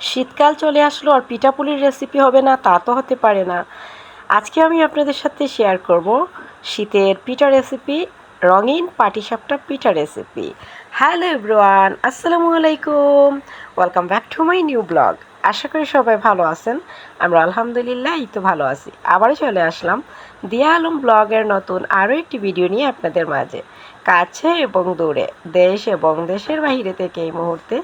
শীতকাল চলে আসলো আর পিঠাপুলির রেসিপি হবে না, তা তো হতে পারে না। আজকে আমি আপনাদের সাথে শেয়ার করব শীতের পিঠা রেসিপি রঙিন পাটিসাপটা পিঠা রেসিপি হ্যালো এভরিওয়ান আসসালামু আলাইকুম। Welcome back to my new blog আশা করি সবাই ভালো আছেন। আমরা আলহামদুলিল্লাহ এই তো ভালো আছি। আবারও চলে আসলাম দিয়া আলম ব্লগের নতুন আরও একটি ভিডিও নিয়ে আপনাদের মাঝে। কাছে এবং দূরে, দেশ এবং দেশের বাইরে থেকে এই মুহূর্তে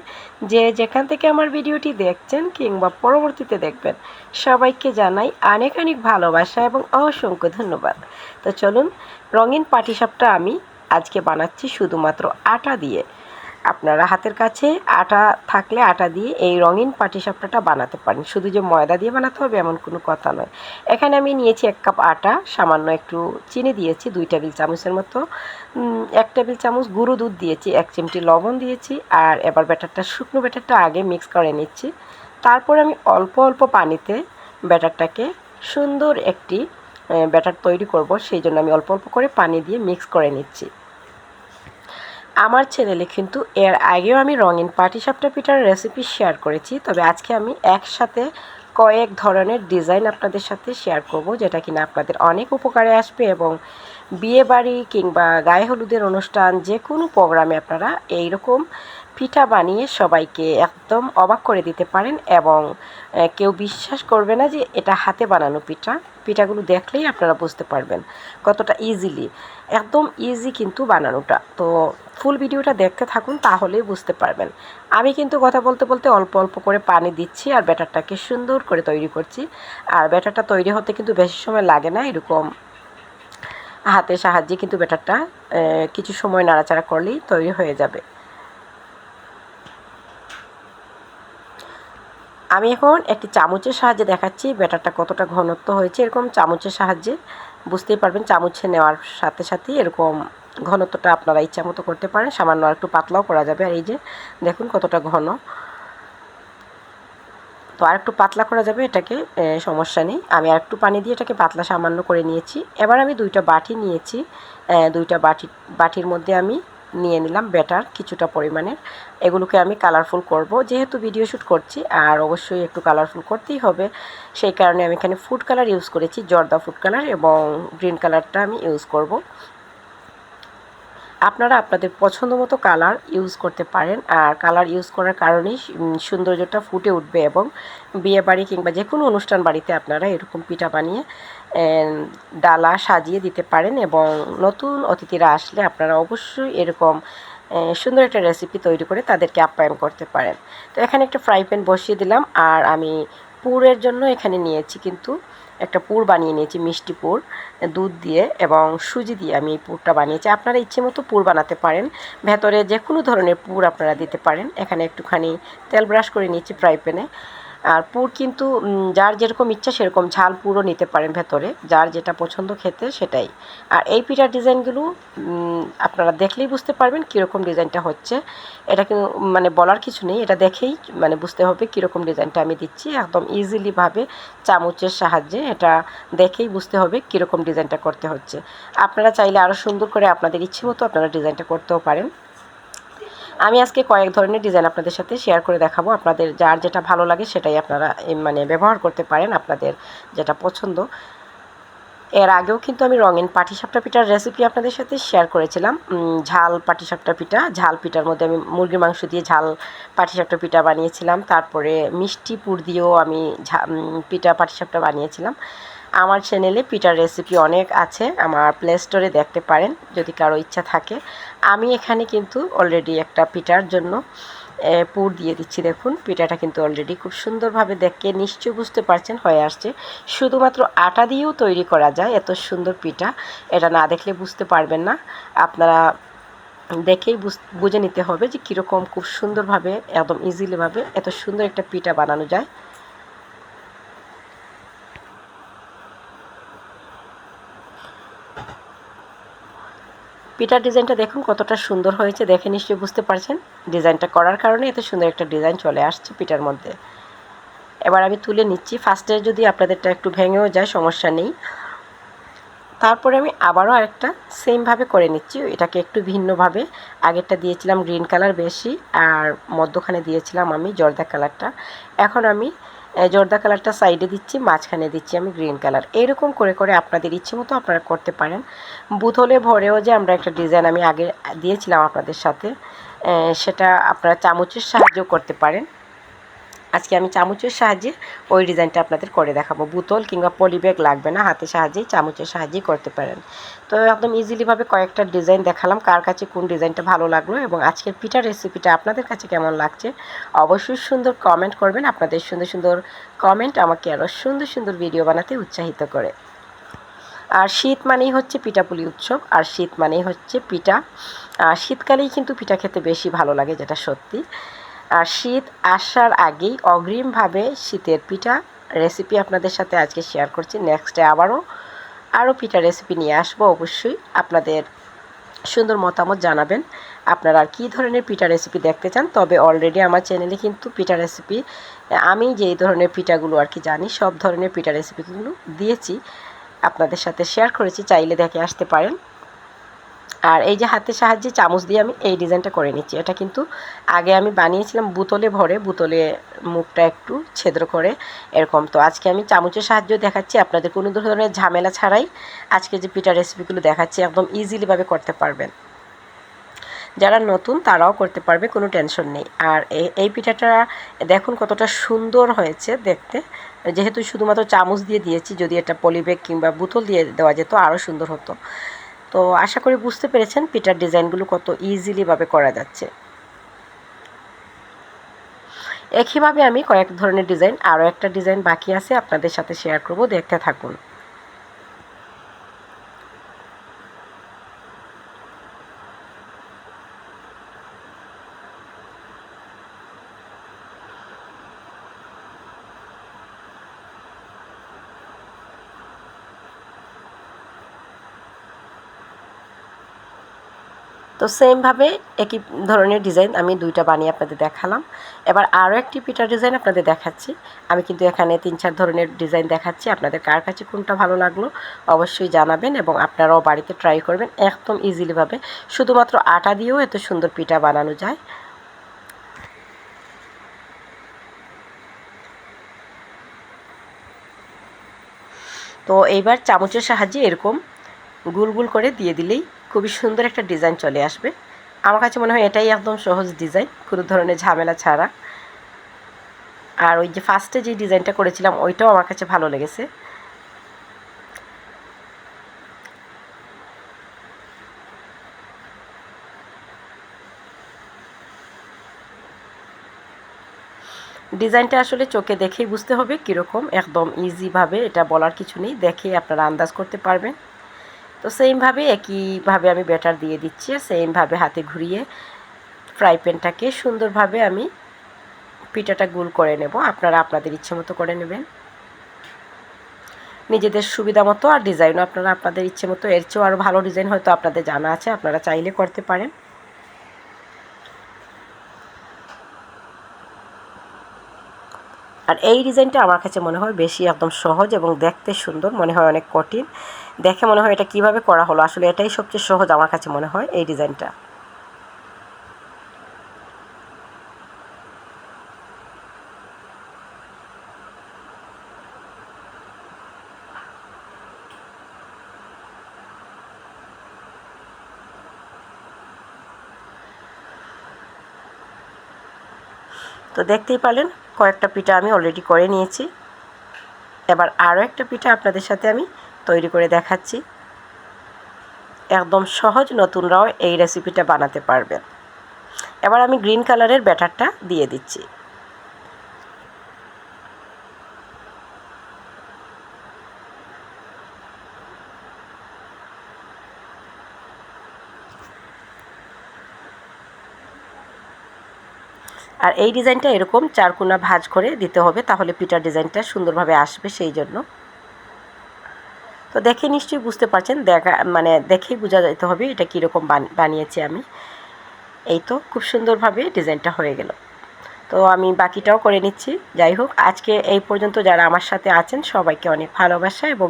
যে যেখান থেকে আমার ভিডিওটি দেখছেন কিংবা পরবর্তীতে দেখবেন, সবাইকে জানাই অনেক অনেক ভালোবাসা এবং অসংখ্য ধন্যবাদ। তো চলুন, রঙিন পাটিসাপটা আমি আজকে বানাচ্ছি শুধুমাত্র আটা দিয়ে। আপনারা হাতের কাছে আটা থাকলে আটা দিয়ে এই রঙিন পাটিসাপটাটা বানাতে পারেন। শুধু যে ময়দা দিয়ে বানাতে হবে এমন কোনো কথা নয়। এখানে আমি নিয়েছি এক কাপ আটা, সামান্য একটু চিনি দিয়েছি, দুই টেবিল চামচের মতো। এক টেবিল চামচ গুঁড়ো দুধ দিয়েছি, এক চিমটি লবণ দিয়েছি আর এবার ব্যাটারটা, শুকনো ব্যাটারটা আগে মিক্স করে নিচ্ছি। তারপর আমি অল্প অল্প পানিতে ব্যাটারটাকে সুন্দর একটি ব্যাটার তৈরি করব। সেই জন্য আমি অল্প অল্প করে পানি দিয়ে মিক্স করে নিচ্ছি। আমার চ্যানেলে কিন্তু এর আগেও আমি রঙিন পাটিসাপটা পিঠার রেসিপি শেয়ার করেছি, তবে আজকে আমি একসাথে কয়েক ধরনের ডিজাইন আপনাদের সাথে শেয়ার করব, যেটা কিনা আপনাদের অনেক উপকারে আসবে এবং বিয়ে বাড়ি কিংবা গায়ে হলুদের অনুষ্ঠান, যে কোনো প্রোগ্রামে আপনারা এই রকম পিঠা বানিয়ে সবাইকে একদম অবাক করে দিতে পারেন এবং কেউ বিশ্বাস করবে না যে এটা হাতে বানানো পিঠা। পিঠাগুলো দেখলেই আপনারা বুঝতে পারবেন কতটা ইজিলি একদম ইজি কিন্তু বানানোটা। তো ফুল ভিডিওটা দেখতে থাকুন, তাহলেই বুঝতে পারবেন। আমি কিন্তু কথা বলতে বলতে অল্প অল্প করে পানি দিচ্ছি আর ব্যাটারটাকে সুন্দর করে তৈরি করছি। আর ব্যাটারটা তৈরি হতে কিন্তু বেশি সময় লাগে না, এরকম হাতের সাহায্যে কিন্তু ব্যাটারটা কিছু সময় নাড়াচাড়া করলেই তৈরি হয়ে যাবে। আমি এখন একটি চামচের সাহায্যে দেখাচ্ছি ব্যাটারটা কতটা ঘনত্ব হয়েছে। এরকম চামচের সাহায্যে বুঝতেই পারবেন, চামচে নেওয়ার সাথে সাথে এরকম ঘনত্বটা আপনারা ইচ্ছা মতো করতে পারেন। সামান্য আর একটু পাতলাও করা যাবে। আর এই যে দেখুন কতটা ঘন। তো আর একটু পাতলা করা যাবে, এটাকে সমস্যা নেই। আমি আর একটু পানি দিয়ে এটাকে পাতলা সামান্য করে নিয়েছি। এবার আমি দুইটা বাটি নিয়েছি। দুইটা বাটি, বাটির মধ্যে আমি নিয়ে নিলাম ব্যাটার কিছুটা পরিমাণের। এগুলোকে আমি কালারফুল করব। যেহেতু ভিডিও শ্যুট করছি, আর অবশ্যই একটু কালারফুল করতেই হবে, সেই কারণে আমি এখানে ফুড কালার ইউজ করেছি, জর্দা ফুড কালার এবং গ্রিন কালারটা আমি ইউজ করব। আপনারা আপনাদের পছন্দ মতো কালার ইউজ করতে পারেন আর কালার ইউজ করার কারণেই সৌন্দর্যটা ফুটে উঠবে এবং বিয়ে বাড়ি কিংবা যে কোনো অনুষ্ঠান বাড়িতে আপনারা এরকম পিঠা বানিয়ে ডালা সাজিয়ে দিতে পারেন এবং নতুন অতিথিরা আসলে আপনারা অবশ্যই এরকম সুন্দর একটা রেসিপি তৈরি করে তাদেরকে আপ্যায়ন করতে পারেন। তো এখানে একটা ফ্রাই প্যান বসিয়ে দিলাম আর আমি পুরের জন্য এখানে নিয়েছি কিন্তু একটা পুর বানিয়ে নিয়েছি, মিষ্টি পুর, দুধ দিয়ে এবং সুজি দিয়ে আমি এই পুরটা বানিয়েছি। আপনারা ইচ্ছে মতো পুর বানাতে পারেন। ভেতরে যে কোনো ধরনের পুর আপনারা দিতে পারেন। এখানে একটুখানি তেল ব্রাশ করে নিয়েছি ফ্রাই প্যানে। আর পুর কিন্তু যার যেরকম ইচ্ছা সেরকম ঝাল পুরও নিতে পারেন ভেতরে, যার যেটা পছন্দ খেতে সেটাই। আর এই পিঠার ডিজাইনগুলো আপনারা দেখলেই বুঝতে পারবেন কীরকম ডিজাইনটা হচ্ছে। এটা কিন্তু মানে বলার কিছু নেই, এটা দেখেই মানে বুঝতে হবে কীরকম ডিজাইনটা আমি দিচ্ছি। একদম ইজিলিভাবে চামচের সাহায্যে এটা দেখেই বুঝতে হবে কীরকম ডিজাইনটা করতে হচ্ছে। আপনারা চাইলে আরও সুন্দর করে আপনাদের ইচ্ছে মতো আপনারা ডিজাইনটা করতেও পারেন। আমি আজকে কয়েক ধরনের ডিজাইন আপনাদের সাথে শেয়ার করে দেখাবো। আপনাদের যার যেটা ভালো লাগে সেটাই আপনারা মানে ব্যবহার করতে পারেন আপনাদের যেটা পছন্দ। এর আগেও কিন্তু আমি রঙিন পাটিসাপটা পিঠার রেসিপি আপনাদের সাথে শেয়ার করেছিলাম। ঝাল পাটিসাপটা পিঠা, ঝাল পিঠার মধ্যে আমি মুরগির মাংস দিয়ে ঝাল পাটিসাপটা পিঠা বানিয়েছিলাম। তারপরে মিষ্টি পুর দিয়েও আমি পিঠা পাটিসাপটা বানিয়েছিলাম। আমার চ্যানেলে পিঠার রেসিপি অনেক আছে, আমার প্লে স্টোরে দেখতে পারেন, যদি কারও ইচ্ছা থাকে। আমি এখানে কিন্তু অলরেডি একটা পিঠার জন্য পুর দিয়ে দিচ্ছি, দেখুন। পিঠাটা কিন্তু অলরেডি খুব সুন্দরভাবে দেখে নিশ্চয়ই বুঝতে পারছেন, হয়ে আসছে। শুধুমাত্র আটা দিয়েও তৈরি করা যায়, এত সুন্দর পিঠা। এটা না দেখলে বুঝতে পারবেন না। আপনারা দেখেই বুঝে নিতে হবে যে কীরকম খুব সুন্দরভাবে, একদম ইজিলিভাবে এত সুন্দর একটা পিঠা বানানো যায়। পিঠার ডিজাইনটা দেখুন কতটা সুন্দর হয়েছে, দেখে নিশ্চয়ই বুঝতে পারছেন। ডিজাইনটা করার কারণে এত সুন্দর একটা ডিজাইন চলে আসছে পিঠার মধ্যে। এবার আমি তুলে নিচ্ছি ফার্স্টে যদি আপনাদেরটা একটু ভেঙেও যায়, সমস্যা নেই। তারপরে আমি আবারও আরেকটা সেমভাবে করে নিচ্ছি, এটাকে একটু ভিন্নভাবে। আগেরটা দিয়েছিলাম গ্রিন কালার বেশি, আর মধ্যখানে দিয়েছিলাম আমি জর্দা কালারটা এখন আমি জর্দা কালারটা সাইডে দিচ্ছি, মাঝখানে দিচ্ছি আমি গ্রিন কালার এরকম করে করে আপনাদের ইচ্ছে মতো আপনারা করতে পারেন। বুথলে ভরেও যে আমরা একটা ডিজাইন আমি আগে দিয়েছিলাম আপনাদের সাথে সেটা আপনারা চামচের সাহায্য করতে পারেন। আজকে আমি চামচের সাহায্যে ওই ডিজাইনটা আপনাদের করে দেখাবো। বোতল কিংবা পলিব্যাগ লাগবে না হাতের সাহায্যেই চামচের সাহায্যেই করতে পারেন। তো একদম ইজিলিভাবে কয়েকটা ডিজাইন দেখালাম, কার কাছে কোন ডিজাইনটা ভালো লাগল এবং আজকের পিঠা রেসিপিটা আপনাদের কাছে কেমন লাগছে অবশ্যই সুন্দর কমেন্ট করবেন। আপনাদের সুন্দর সুন্দর কমেন্ট আমাকে আরও সুন্দর সুন্দর ভিডিও বানাতে উৎসাহিত করে। আর শীত মানেই হচ্ছে পিঠাপুলি উৎসব, আর শীত মানেই হচ্ছে পিঠা। আর শীতকালেই কিন্তু পিঠা খেতে বেশি ভালো লাগে, যেটা সত্যি। আর শীত আসার আগেই অগ্রিমভাবে শীতের পিঠা রেসিপি আপনাদের সাথে আজকে শেয়ার করছি। নেক্সটে আবারও আরও পিঠা রেসিপি নিয়ে আসব অবশ্যই। আপনাদের সুন্দর মতামত জানাবেন। আপনারা কী ধরনের পিঠা রেসিপি দেখতে চান? তবে অলরেডি আমার চ্যানেলে কিন্তু পিঠা রেসিপি আমি যেই ধরনের পিঠাগুলো আর কি জানি, সব ধরনের পিঠা রেসিপিগুলো দিয়েছি। আপনাদের সাথে শেয়ার করেছি, চাইলে দেখে আসতে পারেন। আর এই যে হাতের সাহায্যে চামচ দিয়ে আমি এই ডিজাইনটা করে নিচ্ছি। এটা কিন্তু আগে আমি বানিয়েছিলাম বোতলে ভরে, বোতলে মুখটা একটু ছেদ্র করে, এরকম। তো আজকে আমি চামচের সাহায্য দেখাচ্ছি, আপনাদের কোনো ধরনের ঝামেলা ছাড়াই আজকে যে পিঠা রেসিপিগুলো দেখাচ্ছি, একদম ইজিলিভাবে করতে পারবেন। যারা নতুন, তারাও করতে পারবে, কোনো টেনশন নেই। আর এই পিঠাটা দেখুন কতটা সুন্দর হয়েছে দেখতে। যেহেতু শুধুমাত্র চামচ দিয়ে দিয়েছি, যদি এটা পলিব্যাগ কিংবা বোতল দিয়ে দেওয়া যেত আরও সুন্দর হতো। তো আশা করি বুঝতে পেরেছেন পিটার ডিজাইনগুলো কত ইজিলিভাবে করা যাচ্ছে। একইভাবে আমি কয়েক ধরনের ডিজাইন, আরও একটা ডিজাইন বাকি আছে, আপনাদের সাথে শেয়ার করব, দেখতে থাকুন। তো সেমভাবে একই ধরনের ডিজাইন আমি দুইটা বানিয়ে আপনাদের দেখালাম। এবার আরও একটি পিঠার ডিজাইন আপনাদের দেখাচ্ছি। আমি কিন্তু এখানে তিন চার ধরনের ডিজাইন দেখাচ্ছি। আপনাদের কার কাছে কোনটা ভালো লাগল অবশ্যই জানাবেন এবং আপনারাও বাড়িতে ট্রাই করবেন একদম ইজিলিভাবে শুধুমাত্র আটা দিয়েও এত সুন্দর পিঠা বানানো যায়। তো এইবার চামচের সাহায্যে এরকম গুল গুল করে দিয়ে দিলেই খুবই সুন্দর একটা ডিজাইন চলে আসবে। আমার কাছে মনে হয় এটাই একদম সহজ ডিজাইন, কোনো ধরনের ঝামেলা ছাড়া। আর ওই যে ফার্স্টে যে ডিজাইনটা করেছিলাম, ওইটাও আমার কাছে ভালো লেগেছে। ডিজাইনটা আসলে চোখে দেখেই বুঝতে হবে কীরকম, একদম ইজিভাবে এটা বলার কিছু নেই, দেখে আপনারা আন্দাজ করতে পারবেন। তো সেইমভাবে একইভাবে আমি ব্যাটার দিয়ে দিচ্ছি সেইমভাবে হাতে ঘুরিয়ে ফ্রাই প্যানটাকে সুন্দরভাবে আমি পিঠাটা গুল করে নেব। আপনারা আপনাদের ইচ্ছে মতো করে নেবেন। নিজেদের সুবিধা মতো আর ডিজাইনও আপনারা আপনাদের ইচ্ছে মতো। এর চেয়েও আরও ভালো ডিজাইন হয়তো আপনাদের জানা আছে। আপনারা চাইলে করতে পারেন। আর এই ডিজাইনটা আমার কাছে মনে হয় বেশি একদম সহজ এবং দেখতে সুন্দর, মনে হয় অনেক কঠিন। দেখে মনে হয় এটা কীভাবে করা হলো? আসলে এটাই সবচেয়ে সহজ আমার কাছে মনে হয় এই ডিজাইনটা। তো দেখতেই পারলেন কয়েকটা পিঠা আমি অলরেডি করে নিয়েছি। এবার আরও একটা পিঠা আপনাদের সাথে আমি তৈরি করে দেখাচ্ছি। একদম সহজ নতুনরাও এই রেসিপিটা বানাতে পারবেন। এবার আমি গ্রিন কালারের ব্যাটারটা দিয়ে দিচ্ছি। আর এই ডিজাইনটা এরকম চারকোনা ভাজ করে দিতে হবে, তাহলে পিটার ডিজাইনটা সুন্দরভাবে আসবে সেই জন্য। তো দেখে নিশ্চয়ই বুঝতে পারছেন, দেখা মানে দেখেই বোঝা যেতে হবে এটা কীরকম বানিয়েছি আমি। এই তো খুব সুন্দরভাবে ডিজাইনটা হয়ে গেল। তো আমি বাকিটাও করে নিচ্ছি। যাই হোক, আজকে এই পর্যন্ত যারা আমার সাথে আছেন, সবাইকে অনেক ভালোবাসা এবং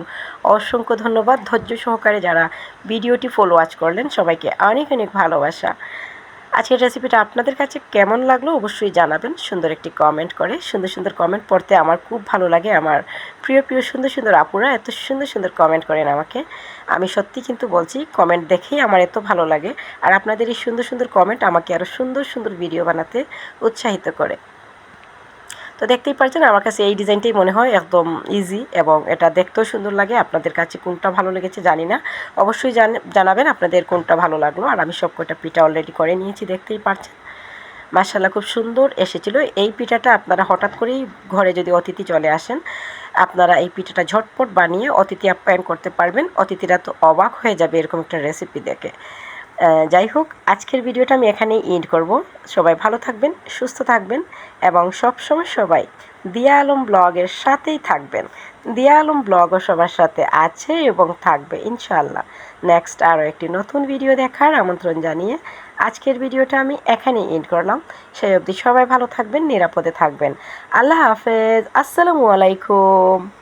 অসংখ্য ধন্যবাদ। ধৈর্য সহকারে যারা ভিডিওটি ফলো ওয়াচ করলেন, সবাইকে অনেক অনেক ভালোবাসা। আজকের রেসিপিটা আপনাদের কাছে কেমন লাগল অবশ্যই জানাবেন। সুন্দর একটি কমেন্ট করে। সুন্দর সুন্দর কমেন্ট পড়তে আমার খুব ভালো লাগে। আমার প্রিয় প্রিয়, সুন্দর সুন্দর আপুরা এত সুন্দর সুন্দর কমেন্ট করেন আমাকে। আমি সত্যি কিন্তু বলছি কমেন্ট দেখেই আমার এত ভালো লাগে। আর আপনাদের এই সুন্দর সুন্দর কমেন্ট আমাকে আরও সুন্দর সুন্দর ভিডিও বানাতে উৎসাহিত করে। তো দেখতেই পাচ্ছেন আমার কাছে এই ডিজাইনটাই মনে হয় একদম ইজি এবং এটা দেখতেও সুন্দর লাগে। আপনাদের কাছে কোনটা ভালো লেগেছে জানি না। অবশ্যই জানাবেন আপনাদের কোনটা ভালো লাগল। আর আমি সব কটা পিঠা অলরেডি করে নিয়েছি, দেখতেই পাচ্ছেন মাসাল্লাহ খুব সুন্দর এসেছিল। এই পিঠাটা আপনারা হঠাৎ করেই ঘরে যদি অতিথি চলে আসেন, আপনারা এই পিঠাটা ঝটপট বানিয়ে অতিথি আপ্যায়ন করতে পারবেন। অতিথিরা তো অবাক হয়ে যাবে এরকম একটা রেসিপি দেখে। যাই হোক, আজকের ভিডিওটা আমি এখানেই এন্ড করব। সবাই ভালো থাকবেন, সুস্থ থাকবেন এবং সবসময় সবাই দিয়া আলম ব্লগের সাথেই থাকবেন। দিয়া আলম ব্লগও সবার সাথে আছে এবং থাকবে ইনশাল্লাহ নেক্সট আরও একটি নতুন ভিডিও দেখার আমন্ত্রণ জানিয়ে আজকের ভিডিওটা আমি এখানেই এন্ড করলাম। সেই অবধি সবাই ভালো থাকবেন, নিরাপদে থাকবেন। আল্লাহ হাফেজ, আসসালামু আলাইকুম।